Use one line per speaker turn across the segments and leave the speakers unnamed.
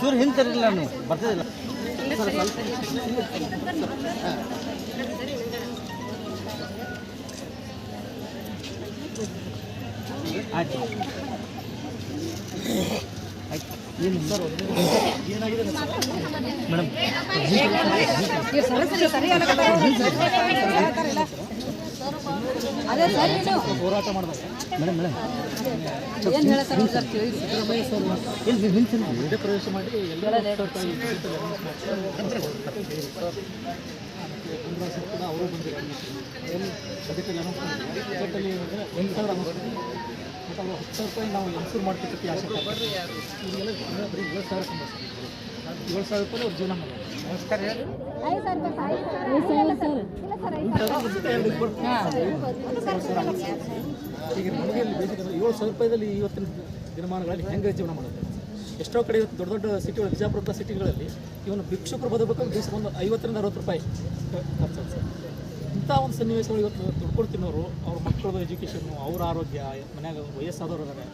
ಚೂರು ಹಿಂತಿರಲಿಲ್ಲ ನೀವು ಬರ್ತಿದ್ದಿಲ್ಲ ಆಯ್ತು ಮೇಡಮ್ ಹೋರಾಟ ಮಾಡಿದಾಗ ಮೇಡಮ್ ಮೇಡಮ್.
ಏನು ಹೇಳ್ತಾರೆ ಸರ್? ತಿಳಿಸಿ
ಇಲ್ಲಿ ನಿಂತಿಲ್ಲ
ಇದೇ ಪ್ರವೇಶ ಮಾಡಿ ಎಲ್ಲ ಕೂಡ ಅವರು ಅಂದರೆ ಒಂದು ಸಾವಿರ ಮತ್ತು ಅವರು ಹತ್ತು ಸಾವಿರ ರೂಪಾಯಿ ನಾವು ಎನ್ಸೂರ್ ಮಾಡ್ತಿರ್ತೀವಿ ಆಸೆ ಅಂದ್ರೆ ಬರೀ ಏಳು ಸಾವಿರ ಸರ್. ಏಳು ಸಾವಿರ ರೂಪಾಯಿ ಅವ್ರು ಜೀವನ ಮಾಡೋದು ನಮಸ್ಕಾರ ಹೇಳಿ. ಅಂದ್ರೆ ಏಳು ಸಾವಿರ ರೂಪಾಯಿದಲ್ಲಿ ಇವತ್ತಿನ ದಿನಮಾನಗಳಲ್ಲಿ ಹೆಂಗೆ ಜೀವನ ಮಾಡೋದು ಎಷ್ಟೋ ಕಡೆ ಇವತ್ತು ದೊಡ್ಡ ದೊಡ್ಡ ಸಿಟಿಗಳು ಬಿಜಾಪುರ ಸಿಟಿಗಳಲ್ಲಿ ಇವನು ಭಿಕ್ಷುಕರು ಬದಬೇಕು ದಿವಸ ಒಂದು ಐವತ್ತರಿಂದ ಅರವತ್ತು ರೂಪಾಯಿ ಇಂಥ ಒಂದು ಸನ್ನಿವೇಶಗಳು ಇವತ್ತು ದುಡ್ಡು ತಿನ್ನೋರು ಅವ್ರ ಮಕ್ಕಳದು ಎಜುಕೇಷನ್ನು ಅವ್ರ ಆರೋಗ್ಯ, ಮನ್ಯಾಗ ವಯಸ್ಸಾದವರು ಇದ್ದಾರೆ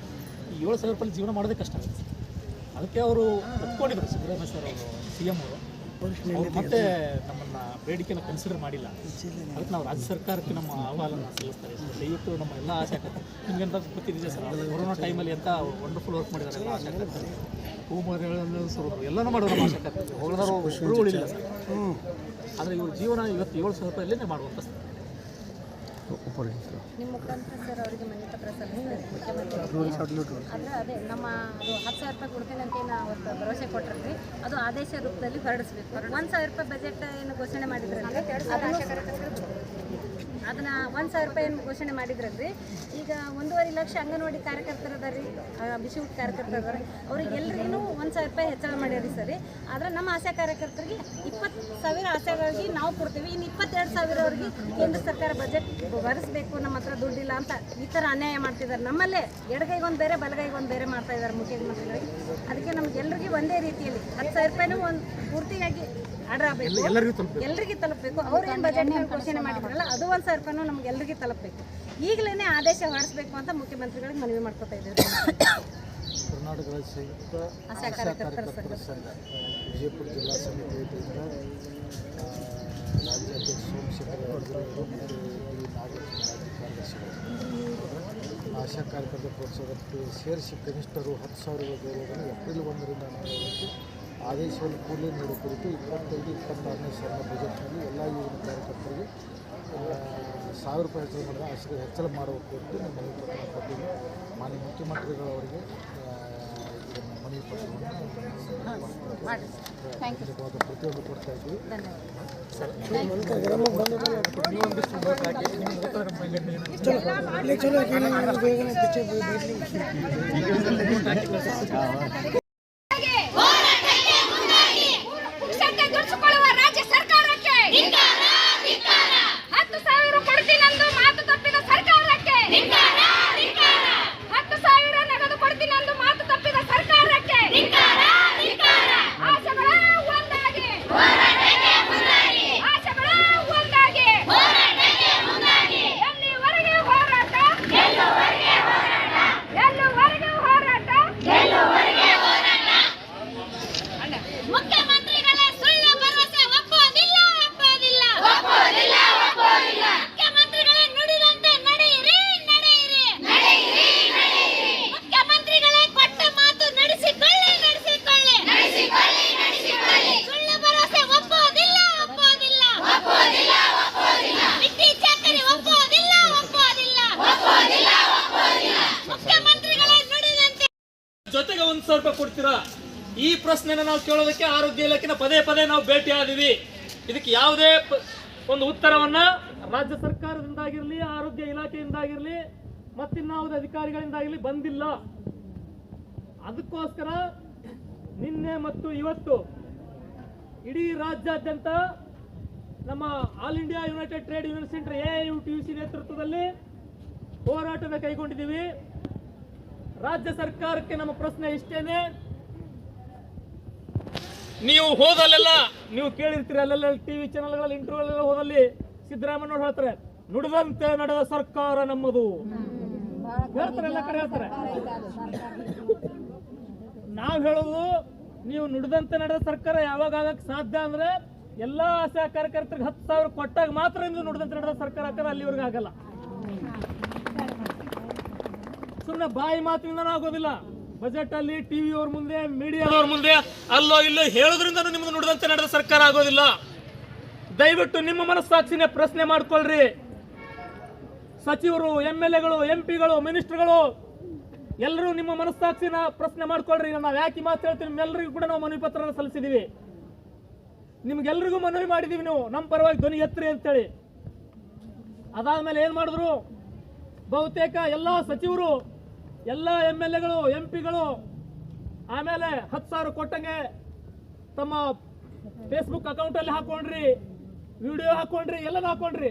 ಈ ಏಳು ಸಾವಿರ ರೂಪಾಯಿ ಜೀವನ ಮಾಡೋದೇ ಕಷ್ಟ. ಅದಕ್ಕೆ ಅವರು ಒಪ್ಕೊಂಡಿದ್ರು ಸಿದ್ದರಾಮಯ್ಯ ಸರ್ ಅವರು ಸಿ ಎಂ ಅವ್ರು. ಮತ್ತೆ ನಮ್ಮನ್ನ ಬೇಡಿಕೆನ ಕನ್ಸಿಡರ್ ಮಾಡಿಲ್ಲ. ಅದಕ್ಕೆ ನಾವು ರಾಜ್ಯ ಸರ್ಕಾರಕ್ಕೆ ನಮ್ಮ ಅಹವಾಲನ್ನು ಸಲ್ಲಿಸ್ತಾರೆ. ದಯವಿಟ್ಟು ನಮ್ಮ ಎಲ್ಲ ಆಶಾಕರ್ತರು ನಿಮ್ಗೆ ಅಂತ ಗೊತ್ತಿದೆ ಸರ್? ಕೊರೋನಾ ಟೈಮಲ್ಲಿ ಅಂತ ವಂಡರ್ಫುಲ್ ವರ್ಕ್ ಮಾಡಿದ್ದಾರೆ ಎಲ್ಲ ಆಸೆ ಹೂ ಮರಗಳನ್ನು ಸುರಿದ್ರು ಎಲ್ಲನೂ ಮಾಡೋರು ಆಸೆ ಆಶಾಕರ್ತರು ಹೋಗದಾರು ಉಳಿಲ್ಲ ಸರ್. ಆದರೆ ಇವ್ರ ಜೀವನ ಇವತ್ತು ಏಳು ಸಾವಿರ ರೂಪಾಯಲ್ಲೇ ಮಾಡುವಂಥ ಸರ್.
ನಿಮ್ಮ ಮುಖಾಂತರ ಸರ್ ಅವರಿಗೆ ಮನೆ ಪತ್ರ ಸಲ್ಲಿಸ್ತಾರೆ ಮುಖ್ಯಮಂತ್ರಿ. ಅದೇ ನಮ್ಮ ಅದು ಹತ್ತು ಸಾವಿರ ರೂಪಾಯಿ ಕೊಡ್ತೀನಿ ಅಂತ ಏನು ಅವತ್ತು ಭರವಸೆ ಕೊಟ್ಟಿರ್ತೀವಿ. ಅದು ಆದೇಶ ರೂಪದಲ್ಲಿ ಹೊರಡಿಸ್ಬೇಕು. ಒಂದು ಸಾವಿರ ರೂಪಾಯಿ ಬಜೆಟ್ ಏನು ಘೋಷಣೆ ಮಾಡಿದ್ರಲ್ರಿ ಅದನ್ನು ಒಂದು ಸಾವಿರ ರೂಪಾಯಿ ಘೋಷಣೆ ಮಾಡಿದ್ರಲ್ರಿ ಈಗ ಒಂದೂವರೆ ಲಕ್ಷ ಅಂಗನವಾಡಿ ಕಾರ್ಯಕರ್ತರು ಅದಾರಿ ಬಿಸಿ ಊಟ ಅವ್ರಿಗೆ ಎಲ್ರಿಗೂ ಒಂದು ಸಾವಿರ ರೂಪಾಯಿ ಹೆಚ್ಚಳ ಮಾಡ್ಯಾರಿ ಸರಿ. ಆದ್ರೆ ನಮ್ಮ ಆಶಾ ಕಾರ್ಯಕರ್ತರಿಗೆ ಇಪ್ಪತ್ತು ಸಾವಿರ ಆಶಾಗಳಿಗೆ ನಾವು ಕೊಡ್ತೀವಿ. ಇನ್ನು ಇಪ್ಪತ್ತೆರಡು ಸಾವಿರ ಅವ್ರಿಗೆ ಕೇಂದ್ರ ಸರ್ಕಾರ ಬಜೆಟ್ ಬರೆಸಬೇಕು ನಮ್ಮ ಹತ್ರ ದುಡ್ಡಿಲ್ಲ ಅಂತ ಈ ಥರ ಅನ್ಯಾಯ ಮಾಡ್ತಿದ್ದಾರೆ ನಮ್ಮಲ್ಲೇ ಎಡಗೈಗೊಂದು ಬೇರೆ, ಬಲಗೈಗೊಂದು ಬೇರೆ ಮಾಡ್ತಾ ಇದ್ದಾರೆ ಮುಖ್ಯಮಂತ್ರಿಗಳಿಗೆ ಅದಕ್ಕೆ ನಮ್ಗೆ ಎಲ್ರಿಗೂ ಒಂದೇ ರೀತಿಯಲ್ಲಿ ಹತ್ತು ಸಾವಿರ ರೂಪಾಯಿನೂ ಒಂದು ಪೂರ್ತಿಯಾಗಿ ಆಗಬೇಕು.
ಎಲ್ಲರಿಗೂ
ತಲುಪಬೇಕು. ಅವ್ರು ಏನು ಬಜೆಟ್ ಘೋಷಣೆ ಮಾಡಿದ್ರಲ್ಲ ಅದು ಒಂದು ಸಾವಿರ ರೂಪಾಯಿನೂ ನಮ್ಗೆ ಎಲ್ಲರಿಗೂ ತಲುಪಬೇಕು. ಈಗಲೇ ಆದೇಶ ಹೊರಡಿಸ್ಬೇಕು ಅಂತ ಮುಖ್ಯಮಂತ್ರಿಗಳಿಗೆ ಮನವಿ ಮಾಡ್ಕೊತಾ ಇದ್ದೀವಿ
ಕರ್ನಾಟಕ ರಾಜ್ಯ ಸಂಯುಕ್ತ
ಆಶಾ ಕಾರ್ಯಕರ್ತರ ಸಂಘ.
ವಿಜಯಪುರ ಜಿಲ್ಲಾ ಸಮಿತಿ ವತಿಯಿಂದ ರಾಜ್ಯಾಧ್ಯಕ್ಷ ಸೋಮಶೇಖರ್ ಅವರು ಮತ್ತು ಈ ನಾಗೇಶ್ ರಾಜ್ಯ ಕಾರ್ಯದರ್ಶಿಗಳು. ಆಶಾ ಕಾರ್ಯಕರ್ತರ ಪ್ರೋತ್ಸಾಹಕ್ಕೆ ಸೇರಿಸಿ ಕನಿಷ್ಠರು ಹತ್ತು ಸಾವಿರ ಗೌರವವನ್ನು ಏಪ್ರಿಲ್ ಒಂದರಿಂದ ಅನ್ವಯವಾಗಿ ಆದೇಶವನ್ನು ಕೂಡಲೇ ನೀಡುವ ಕುರಿತು ಇಪ್ಪತ್ತೈದು ಇಪ್ಪತ್ತಾರನೇ ಸಾಲಿನ ಬಜೆಟ್ನಲ್ಲಿ ಎಲ್ಲ ಯೋಜನೆ ಕಾರ್ಯಕರ್ತರಿಗೆ ಸಾವಿರ ರೂಪಾಯಿ ಹೆಚ್ಚಳ ಮಾಡಿದ ಅಷ್ಟು ಹೆಚ್ಚಳ ಮಾಡುವ ಕುರಿತು ನಮ್ಮ ಮನವಿ ಪತ್ರ ಕೊಟ್ಟಿದ್ದು ಮಾನ್ಯ ಮುಖ್ಯಮಂತ್ರಿಗಳವರಿಗೆ ಇದನ್ನು ಮನವಿ ಪತ್ರವನ್ನು ಪ್ರತಿಯೊಂದು ಕೊಡ್ತಾ ಇದ್ದೀವಿ
ಸಾವಿರ
ರೂಪಾಯಿ ಕೊಡ್ತೀರಾ? ಈ ಪ್ರಶ್ನೆನ ನಾವು ಕೇಳೋದಕ್ಕೆ ಆರೋಗ್ಯ ಇಲಾಖೆನ ಪದೇ ಪದೇ ನಾವು ಭೇಟಿ ಆದಿವಿ. ಇದಕ್ಕೆ ಯಾವುದೇ ಒಂದು ಉತ್ತರವನ್ನ ರಾಜ್ಯ ಸರ್ಕಾರದಿಂದಾಗಿರಲಿ, ಆರೋಗ್ಯ ಇಲಾಖೆಯಿಂದಾಗಿರಲಿ ಮತ್ತಿನ್ಯಾವುದೇ ಅಧಿಕಾರಿಗಳಿಂದಾಗಿರಲಿ ಬಂದಿಲ್ಲ. ಅದಕ್ಕೋಸ್ಕರ ನಿನ್ನೆ ಮತ್ತು ಇವತ್ತು ಇಡೀ ರಾಜ್ಯಾದ್ಯಂತ ನಮ್ಮ all India united trade union centre A U T U C ನೇತೃತ್ವದಲ್ಲಿ ಹೋರಾಟದ ಕೈಗೊಂಡಿದ್ದೀವಿ. ರಾಜ್ಯ ಸರ್ಕಾರಕ್ಕೆ ನಮ್ಮ ಪ್ರಶ್ನೆ ಇಷ್ಟೇನೆ? ನೀವು ಹೋದಲ್ಲೆಲ್ಲ ನೀವು ಕೇಳಿರ್ತೀರಿ ಅಲ್ಲೆಲ್ಲ ಟಿವಿ ಚಾನೆಲ್ಗಳಲ್ಲಿ ಇಂಟರ್ವ್ಯೂ ಹೋದಲ್ಲಿ ಸಿದ್ದರಾಮಯ್ಯ ಹೇಳ್ತಾರೆ ನುಡಿದಂತೆ ನಡೆದ ಸರ್ಕಾರ ನಮ್ಮದು. ಹೇಳ್ತಾರೆ ಎಲ್ಲ ಕಡೆ ಹೇಳ್ತಾರೆ. ನಾವು ಹೇಳೋದು ನೀವು ನುಡಿದಂತೆ ನಡೆದ ಸರ್ಕಾರ ಯಾವಾಗ ಆಗಕ್ಕೆ ಸಾಧ್ಯ ಅಂದ್ರೆ ಎಲ್ಲಾ ಆಶಾ ಕಾರ್ಯಕರ್ತರಿಗೆ ಹತ್ತು ಸಾವಿರ ಕೊಟ್ಟಾಗ ಮಾತ್ರ ನೀವು ನುಡಿದಂತೆ ನಡೆದ ಸರ್ಕಾರ ಆಗ್ತದೆ ಅಲ್ಲಿವರೆಗೆ ಆಗಲ್ಲ. ಸುಮ್ಮನೆ ಬಾಯಿ ಮಾತಿನಿಂದ ಆಗೋದಿಲ್ಲ. ಬಜೆಟ್ ಅಲ್ಲಿ ಟಿವಿ ಅವ್ರ ಮುಂದೆ ಮೀಡಿಯಾದವ್ರ ಮುಂದೆ ಅಲ್ಲೋ ಇಲ್ಲೋ ಹೇಳೋದ್ರಿಂದ ನಿಮ್ಗೆ ನುಡಿದಂತೆ ನಡೆದ ಸರ್ಕಾರ ಆಗೋದಿಲ್ಲ. ದಯವಿಟ್ಟು ನಿಮ್ಮ ಮನಸ್ಸಾಕ್ಷಿನೇ ಪ್ರಶ್ನೆ ಮಾಡ್ಕೊಳ್ರಿ. ಸಚಿವರು, ಎಂ ಎಲ್ ಎಗಳು, ಎಂ ಪಿಗಳು, ಮಿನಿಸ್ಟರ್ಗಳು, ಎಲ್ಲರೂ ನಿಮ್ಮ ಮನಸ್ಸಾಕ್ಷಿನ ಪ್ರಶ್ನೆ ಮಾಡ್ಕೊಳ್ರಿ. ನಾವು ಯಾಕೆ ಮಾತು ಹೇಳ್ತೀವಿ? ನಿಮ್ಮೆಲ್ಲರಿಗೂ ಕೂಡ ನಾವು ಮನವಿ ಪತ್ರ ಸಲ್ಲಿಸಿದೀವಿ. ನಿಮ್ಗೆಲ್ರಿಗೂ ಮನವಿ ಮಾಡಿದೀವಿ ನೀವು. ನಮ್ಮ ಪರವಾಗಿ ಧ್ವನಿ ಎತ್ತರಿ ಅಂತೇಳಿ. ಅದಾದ್ಮೇಲೆ ಏನು ಮಾಡಿದ್ರು? ಬಹುತೇಕ ಎಲ್ಲ ಸಚಿವರು ಎಲ್ಲ ಎಂ ಎಲ್ ಎಗಳು, ಎಂ ಪಿಗಳು, ಆಮೇಲೆ ಹತ್ತು ಸಾವಿರ ಕೊಟ್ಟಂಗೆ ತಮ್ಮ ಫೇಸ್ಬುಕ್ ಅಕೌಂಟ್ ಅಲ್ಲಿ ಹಾಕೊಂಡ್ರಿ, ವಿಡಿಯೋ ಹಾಕೊಂಡ್ರಿ ಎಲ್ಲ ಹಾಕೊಂಡ್ರಿ.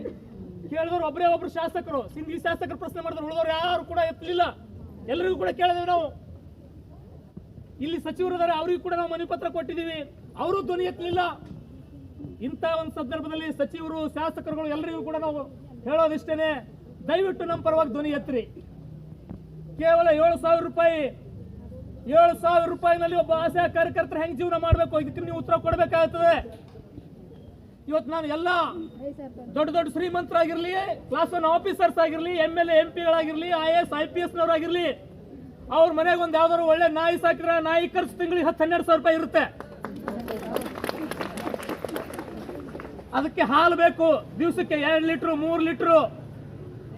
ಕೇಳಿದವ್ರು ಒಬ್ಬರೇ ಒಬ್ರು ಶಾಸಕರು, ಸಿಂಧಿ ಶಾಸಕರು ಪ್ರಶ್ನೆ ಮಾಡಿದ್ರು, ಉಳಿದವ್ರು ಯಾರು ಕೂಡ ಎತ್ತಲಿಲ್ಲ. ಎಲ್ಲರಿಗೂ ಕೂಡ ಕೇಳಿದೆವು ನಾವು. ಇಲ್ಲಿ ಸಚಿವರು ಇದ್ದಾರೆ ಅವರಿಗೂ ಕೂಡ ನಾವು ಮನವಿ ಪತ್ರ ಕೊಟ್ಟಿದ್ದೀವಿ. ಅವರು ಧ್ವನಿ ಎತ್ತಲಿಲ್ಲ. ಇಂಥ ಒಂದು ಸಂದರ್ಭದಲ್ಲಿ ಸಚಿವರು, ಶಾಸಕರುಗಳು ಎಲ್ಲರಿಗೂ ಕೂಡ ನಾವು ಹೇಳೋದಿಷ್ಟೇನೆ, ದಯವಿಟ್ಟು ನಮ್ಮ ಪರವಾಗಿ ಧ್ವನಿ ಎತ್ತಿರಿ. ಕೇವಲ ಏಳು ಸಾವಿರ ರೂಪಾಯಿ, ಏಳು ಸಾವಿರ ರೂಪಾಯಿನಲ್ಲಿ ಒಬ್ಬ ಆಶಾ ಕಾರ್ಯಕರ್ತರು ಹೆಂಗ್ ಜೀವನ ಮಾಡಬೇಕು? ಇದಕ್ಕೆ ನೀವು ಉತ್ತರ ಕೊಡಬೇಕಾಗ್ತದೆ. ಇವತ್ತು ನಾನು ಎಲ್ಲ ದೊಡ್ಡ ದೊಡ್ಡ ಶ್ರೀಮಂತರಾಗಿರ್ಲಿ ಕ್ಲಾಸ್ ಒನ್ ಆಫೀಸರ್ಸ್ ಆಗಿರ್ಲಿ M L M ಪಿಗಳಾಗಿರ್ಲಿ I S I P S ನವರಾಗಿರ್ಲಿ, ಅವ್ರ ಮನೆಗೆ ಒಂದು ಯಾವ್ದಾದ್ರು ಒಳ್ಳೆ ನಾಯಿ ಸಾಕಿದ್ರೆ ನಾಯಿ ಖರ್ಚು ತಿಂಗಳಿಗೆ ಹತ್ತು, ಹನ್ನೆರಡು ಸಾವಿರ ರೂಪಾಯಿ ಇರುತ್ತೆ. ಅದಕ್ಕೆ ಹಾಲು ಬೇಕು. ದಿವಸಕ್ಕೆ ಎರಡು ಲೀಟ್ರು, ಮೂರು ಲೀಟ್ರು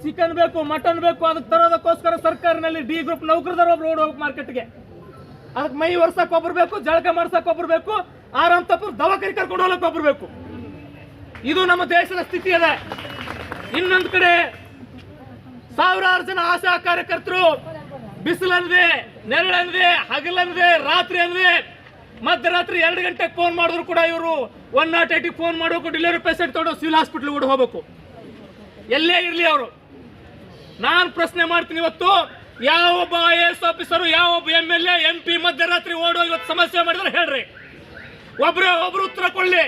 ಚಿಕನ್ ಬೇಕು, ಮಟನ್ ಬೇಕು, ಅದಕ್ಕೆ ತರೋದಕ್ಕೋಸ್ಕರ ಸರ್ಕಾರನಲ್ಲಿ ಡಿ ಗ್ರೂಪ್ ನೌಕರದಾರ ಒಬ್ರು ಓಡ್ ಹೋಗಿ ಮಾರ್ಕೆಟ್ಗೆ ಅದಕ್ಕೆ ಮೈ ಒರ್ಸಕ್ ಒಬ್ರು ಬೇಕು, ಜಳಕ ಮಾಡ್ಸಕ್ ಒಬ್ರು ಬೇಕು ಆರಾಮ್ ತಪ್ಪು ದವಾಖಾನೆ ಕರ್ಕೊಂಡು ಹೋಗಕ್ ಒಬ್ರು ಬೇಕು. ಇದು ನಮ್ಮ ದೇಶದ ಸ್ಥಿತಿ ಅದ. ಇನ್ನೊಂದು ಕಡೆ ಸಾವಿರಾರು ಜನ ಆಶಾ ಕಾರ್ಯಕರ್ತರು ಬಿಸಿಲಂದ್ವಿ ನೆರಳಂದ್ವಿ ಹಗಲಂದ್ವಿ ರಾತ್ರಿ ಅಂದ್ವಿ ಮಧ್ಯರಾತ್ರಿ ಎರಡು ಗಂಟೆಗೆ ಫೋನ್ ಮಾಡಿದ್ರು ಕೂಡ ಇವರು ಒನ್ ನಾಟ್ ಏಟಿಗೆ ಫೋನ್ ಮಾಡಬೇಕು ಡೆಲಿವರಿ ಪೇಷಂಟ್ ತೊಗೊಂಡು ಸಿವಿಲ್ ಹಾಸ್ಪಿಟ್ಲ್ ಕೂಡ ಹೋಗ್ಬೇಕು. ಎಲ್ಲೇ ಇರಲಿ ಅವರು. ನಾನು ಪ್ರಶ್ನೆ ಮಾಡ್ತೀನಿ ಇವತ್ತು. ಯಾವ ಒಬ್ಬ ಎ ಎಸ್ ಆಫೀಸರು ಯಾವ ಒಬ್ಬ ಎಂ ಎಲ್ ಎಂ ಪಿ ಮಧ್ಯರಾತ್ರಿ ಓಡೋ ಇವತ್ತು ಸಮಸ್ಯೆ ಮಾಡಿದ್ರೆ ಹೇಳ್ರಿ. ಒಬ್ರೇ ಒಬ್ರು ಉತ್ತರ ಕೊಡ್ಲಿ.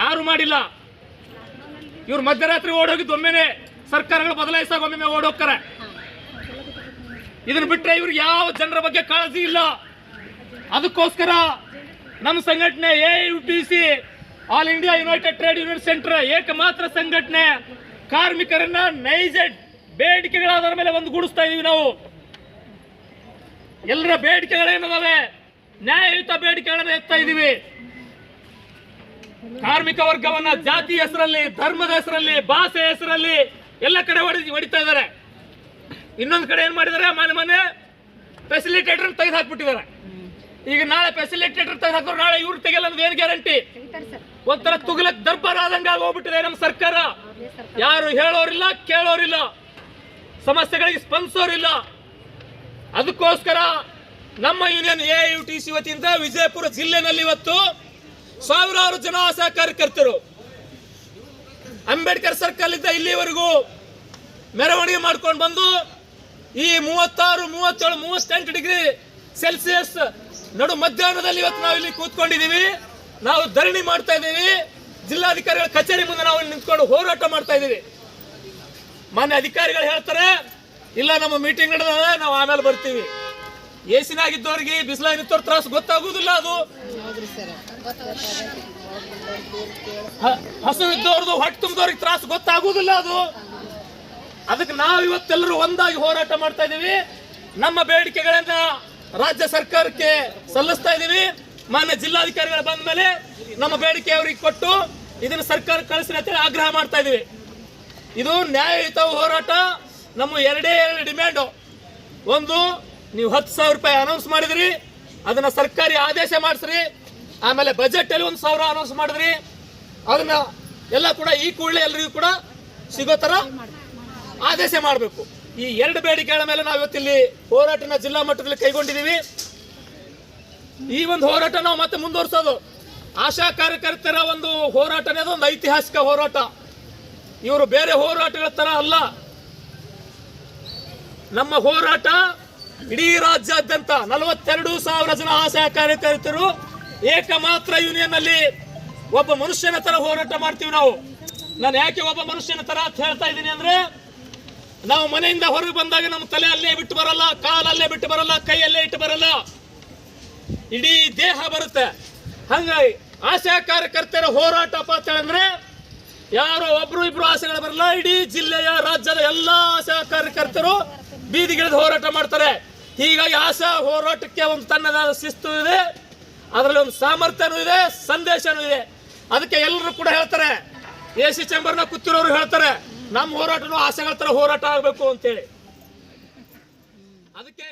ಯಾರು ಮಾಡಿಲ್ಲ? ಇವ್ರು ಮಧ್ಯರಾತ್ರಿ ಓಡೋಗಿದ್ದು ಒಮ್ಮೆನೆ ಸರ್ಕಾರಗಳು ಬದಲಾಯಿಸಾಗ ಒಮ್ಮೆ ಓಡೋಗ್ತಾರೆ. ಇದನ್ನ ಬಿಟ್ಟರೆ ಇವ್ರಿಗೆ ಯಾವ ಜನರ ಬಗ್ಗೆ ಕಾಳಜಿ ಇಲ್ಲ. ಅದಕ್ಕೋಸ್ಕರ ನಮ್ಮ ಸಂಘಟನೆ A U T C all India united trade union centre ಏಕಮಾತ್ರ ಸಂಘಟನೆ, ಕಾರ್ಮಿಕರನ್ನ ನೈಜ ಬೇಡಿಕೆಗಳಾದ ಮೇಲೆ ಒಂದು ಗುಡಿಸ್ತಾ ಇದೀವಿ ನಾವು. ಎಲ್ಲರ ಬೇಡಿಕೆಗಳೇನದಾವೆ ನ್ಯಾಯಯುತ ಬೇಡಿಕೆಗಳನ್ನ ಎತ್ತಾ ಇದೀವಿ. ಕಾರ್ಮಿಕ ವರ್ಗವನ್ನ ಜಾತಿ ಹೆಸರಲ್ಲಿ, ಧರ್ಮದ ಹೆಸರಲ್ಲಿ, ಭಾಷೆ ಹೆಸರಲ್ಲಿ ಎಲ್ಲ ಕಡೆ ಹೊಡಿ ಹೊಡಿತಾ ಇದ್ದಾರೆ. ಇನ್ನೊಂದು ಕಡೆ ಏನ್ ಮಾಡಿದಾರೆ ಮನೆ ಮನೆ ಫೆಸಿಲಿಟೇಟರ್ ತೆಗೆದು ಹಾಕ್ಬಿಟ್ಟಿದ್ದಾರೆ. ಈಗ ನಾಳೆ ಫೆಸಿಲಿಟೇಟರ್ ತೆಗೆದು ಹಾಕೋರು ನಾಳೆ ಇವ್ರು ತೆಗೆಯಲ್ಲ ಅನ್ನೋದು ಏನ್ ಗ್ಯಾರಂಟಿ ಒಂಥರ ತುಗಲಕ್ ದರ್ಬಾರ್ ಆದಂಗ ಹೋಗ್ಬಿಟ್ಟಿದೆ ನಮ್ಮ ಸರ್ಕಾರ. ಯಾರು ಹೇಳೋರಿಲ್ಲ, ಕೇಳೋರಿಲ್ಲ. ಸಮಸ್ಯೆಗಳಿಗೆ ಸ್ಪಂದಿಸೋರಿಲ್ಲ. ಅದಕ್ಕೋಸ್ಕರ ನಮ್ಮ union A U T C ವತಿಯಿಂದ ವಿಜಯಪುರ ಜಿಲ್ಲೆನಲ್ಲಿ ಇವತ್ತು ಸಾವಿರಾರು ಜನ ಆಶಾ ಕಾರ್ಯಕರ್ತರು ಅಂಬೇಡ್ಕರ್ ಸರ್ಕಲ್ ಇದ್ದ ಇಲ್ಲಿವರೆಗೂ ಮೆರವಣಿಗೆ ಮಾಡ್ಕೊಂಡು ಬಂದು ಈ ಮೂವತ್ತಾರು, ಮೂವತ್ತೇಳು, ಮೂವತ್ತೆಂಟು ಡಿಗ್ರಿ ಸೆಲ್ಸಿಯಸ್ ನಡು ಮಧ್ಯಾಹ್ನದಲ್ಲಿ ಇವತ್ತು ನಾವು ಇಲ್ಲಿ ಕೂತ್ಕೊಂಡಿದ್ದೀವಿ. ನಾವು ಧರಣಿ ಮಾಡ್ತಾ ಇದ್ದೀವಿ. ಜಿಲ್ಲಾಧಿಕಾರಿಗಳ ಕಚೇರಿ ಮುಂದೆ ನಾವು ಇಲ್ಲಿ ನಿಂತ್ಕೊಂಡು ಹೋರಾಟ ಮಾಡ್ತಾ ಇದ್ದೀವಿ. ಮಾನ್ಯ ಅಧಿಕಾರಿಗಳು ಹೇಳ್ತಾರೆ, ಇಲ್ಲ, ನಮ್ಮ ಮೀಟಿಂಗ್ ನಡೆದ ನಾವು ಆಮೇಲೆ ಬರ್ತೀವಿ. ಏಸಿನಾಗಿದ್ದವ್ರಿಗೆ ಬಿಸಿಲಾಗಿ ನಿಂತವ್ರ ತ್ರಾಸ ಗೊತ್ತಾಗುದಿಲ್ಲ ಅದು. ಹಸು ಹಸುವಿದ್ದವ್ರದ್ದು ಹೊಟ್ಟೆ ತುಂಬಿದವ್ರಿಗೆ ತ್ರಾಸ ಗೊತ್ತಾಗುದಿಲ್ಲ ಅದು. ಅದಕ್ಕೆ ನಾವು ಇವತ್ತೆಲ್ಲರೂ ಒಂದಾಗಿ ಹೋರಾಟ ಮಾಡ್ತಾ ಇದೀವಿ. ನಮ್ಮ ಬೇಡಿಕೆಗಳನ್ನ ರಾಜ್ಯ ಸರ್ಕಾರಕ್ಕೆ ಸಲ್ಲಿಸ್ತಾ ಇದೀವಿ. ಮಾನ್ಯ ಜಿಲ್ಲಾಧಿಕಾರಿಗಳು ಬಂದ ಮೇಲೆ ನಮ್ಮ ಬೇಡಿಕೆ ಅವ್ರಿಗೆ ಕೊಟ್ಟು ಇದನ್ನು ಸರ್ಕಾರ ಕಳಿಸಿ ಅಂತೇಳಿ ಆಗ್ರಹ ಮಾಡ್ತಾ ಇದ್ದೀವಿ ಇದು ನ್ಯಾಯಯುತ ಹೋರಾಟ. ನಮ್ಮ ಎರಡೇ ಎರಡು ಡಿಮ್ಯಾಂಡು. ಒಂದು, ನೀವು ಹತ್ತು ಸಾವಿರ ರೂಪಾಯಿ ಅನೌನ್ಸ್ ಮಾಡಿದ್ರಿ, ಅದನ್ನ ಸರ್ಕಾರಿ ಆದೇಶ ಮಾಡಿಸ್ರಿ, ಆಮೇಲೆ ಬಜೆಟ್ ಅಲ್ಲಿ ಒಂದು ಸಾವಿರ ಅನೌನ್ಸ್ ಮಾಡಿದ್ರಿ, ಅದನ್ನ ಎಲ್ಲ ಕೂಡ ಈ ಕೂಡಲೇ ಎಲ್ರಿಗೂ ಕೂಡ ಸಿಗೋ ಥರ ಆದೇಶ ಮಾಡಬೇಕು. ಈ ಎರಡು ಬೇಡಿಕೆಗಳ ಮೇಲೆ ನಾವು ಇವತ್ತಿಲ್ಲಿ ಹೋರಾಟನ ಜಿಲ್ಲಾ ಮಟ್ಟದಲ್ಲಿ ಕೈಗೊಂಡಿದ್ದೀವಿ. ಈ ಒಂದು ಹೋರಾಟ ನಾವು ಮತ್ತೆ ಮುಂದುವರಿಸೋದು. ಆಶಾ ಕಾರ್ಯಕರ್ತರ ಒಂದು ಹೋರಾಟನೇ ಒಂದು ಐತಿಹಾಸಿಕ ಹೋರಾಟ. ಇವರು ಬೇರೆ ಹೋರಾಟಗಳ ತರ ಅಲ್ಲ. ನಮ್ಮ ಹೋರಾಟ ಇಡೀ ರಾಜ್ಯಾದ್ಯಂತ ನಲವತ್ತೆರಡು ಸಾವಿರ ಜನ ಆಶಾ ಕಾರ್ಯಕರ್ತರು ಏಕಮಾತ್ರ ಯೂನಿಯನ್ ಅಲ್ಲಿ ಒಬ್ಬ ಮನುಷ್ಯನ ತರ ಹೋರಾಟ ಮಾಡ್ತೀವಿ ನಾವು. ನಾನು ಯಾಕೆ ಒಬ್ಬ ಮನುಷ್ಯನ ತರ ಅಂತ ಹೇಳ್ತಾ ಇದ್ದೀನಿ ಅಂದ್ರೆ, ನಾವು ಮನೆಯಿಂದ ಹೊರಗೆ ಬಂದಾಗ ನಮ್ಮ ತಲೆ ಅಲ್ಲೇ ಬಿಟ್ಟು ಬರಲ್ಲ, ಕಾಲಲ್ಲೇ ಬಿಟ್ಟು ಬರಲ್ಲ, ಕೈಯಲ್ಲೇ ಇಟ್ಟು ಬರಲ್ಲ. ಇಡೀ ದೇಹ ಬರುತ್ತೆ. ಹಂಗಾಗಿ ಆಶಾ ಕಾರ್ಯಕರ್ತರ ಹೋರಾಟಪ್ಪ ಅಂತ ಹೇಳಿದ್ರೆ ಯಾರೋ ಒಬ್ರು ಇಬ್ರು ಆಸೆಗಳು ಬರಲ್ಲ, ಇಡೀ ಜಿಲ್ಲೆಯ ರಾಜ್ಯದ ಎಲ್ಲಾ ಆಶಾ ಕಾರ್ಯಕರ್ತರು ಬೀದಿಗಿಳಿದು ಹೋರಾಟ ಮಾಡ್ತಾರೆ. ಹೀಗಾಗಿ ಆಶಾ ಹೋರಾಟಕ್ಕೆ ಒಂದು ತನ್ನದಾದ ಶಿಸ್ತು ಇದೆ, ಅದರಲ್ಲಿ ಒಂದು ಸಾಮರ್ಥ್ಯನೂ ಇದೆ, ಸಂದೇಶನೂ ಇದೆ. ಅದಕ್ಕೆ ಎಲ್ಲರೂ ಕೂಡ ಹೇಳ್ತಾರೆ, ಎ ಸಿ ಚೇಂಬರ್ನ ಕೂತಿರೋರು ಹೇಳ್ತಾರೆ ನಮ್ಮ ಹೋರಾಟನೂ ಆಸೆಗಳ ಹೋರಾಟ ಆಗಬೇಕು ಅಂತೇಳಿ. ಅದಕ್ಕೆ